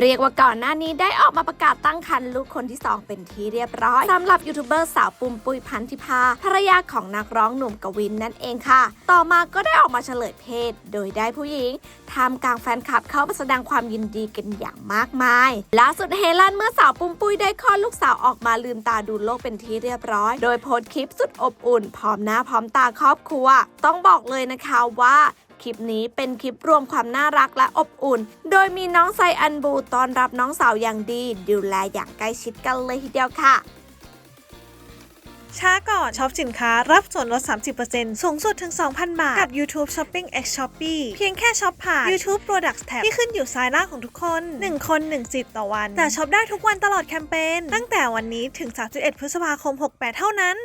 เรียกว่าก่อนหน้านี้ได้ออกมาประกาศตั้งครรภ์ลูกคนที่ 2 เป็นที่เรียบร้อยสำหรับยูทูบเบอร์สาวปุ่มปุยพันธิพาภรรยาของนักร้องหนุ่มกวินนั่นเองค่ะ ต่อมาก็ได้ออกมาเฉลยเพศ โดยได้ผู้หญิงทำกลางแฟนคลับเข้ามาแสดงความยินดีกันอย่างมากมายล่าสุดเฮลันเมื่อสาวปุ่มปุยได้คลอดลูกสาวออกมาลืมตาดูโลกเป็นที่เรียบร้อย โดยโพสต์คลิปสุดอบอุ่นพร้อมหน้าพร้อมตาครอบครัว ต้องบอกเลยนะคะว่า คลิปนี้เป็นคลิปรวมความน่ารักและอบอุ่น โดยมีน้องไซอันบูต้อนรับน้องสาวอย่างดี ดูแลอย่างใกล้ชิดกันเลยทีเดียวค่ะ ช้าก่อนช็อปสินค้ารับส่วนลด 30%สูงสุดถึง 2,000 บาท กับ YouTube Shopping X Shopee เพียงแค่ช็อปผ่าน YouTube Products Tab ที่ขึ้นอยู่ซ้ายล่างของทุกคน 1 คน 1 สิทธิ์ต่อวัน แต่ช็อปได้ทุกวันตลอดแคมเปญตั้งแต่วันนี้ถึง 31 พฤษภาคม 68 เท่านั้น